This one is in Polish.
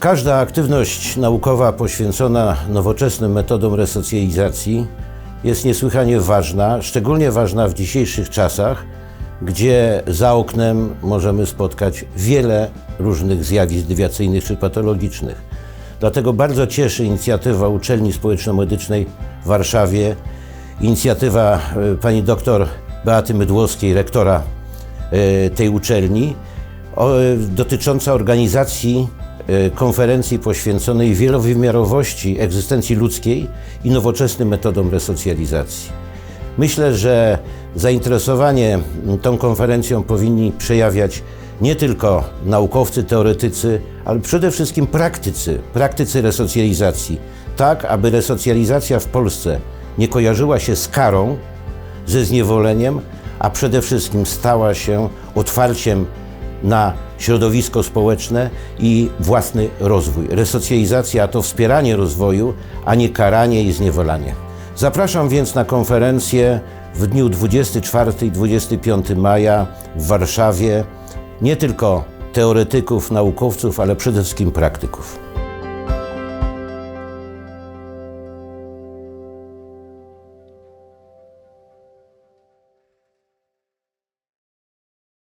Każda aktywność naukowa poświęcona nowoczesnym metodom resocjalizacji jest niesłychanie ważna, szczególnie ważna w dzisiejszych czasach, gdzie za oknem możemy spotkać wiele różnych zjawisk dewiacyjnych czy patologicznych. Dlatego bardzo cieszy inicjatywa Uczelni Społeczno-Medycznej w Warszawie, inicjatywa e, pani doktor Beaty Mydłowskiej, rektora e, tej uczelni, e, dotycząca organizacji konferencji poświęconej wielowymiarowości egzystencji ludzkiej i nowoczesnym metodom resocjalizacji. Myślę, że zainteresowanie tą konferencją powinni przejawiać nie tylko naukowcy, teoretycy, ale przede wszystkim praktycy, praktycy resocjalizacji, tak aby resocjalizacja w Polsce nie kojarzyła się z karą, ze zniewoleniem, a przede wszystkim stała się otwarciem na środowisko społeczne i własny rozwój. Resocjalizacja to wspieranie rozwoju, a nie karanie i zniewolanie. Zapraszam więc na konferencję w dniu 24 i 25 maja w Warszawie nie tylko teoretyków, naukowców, ale przede wszystkim praktyków.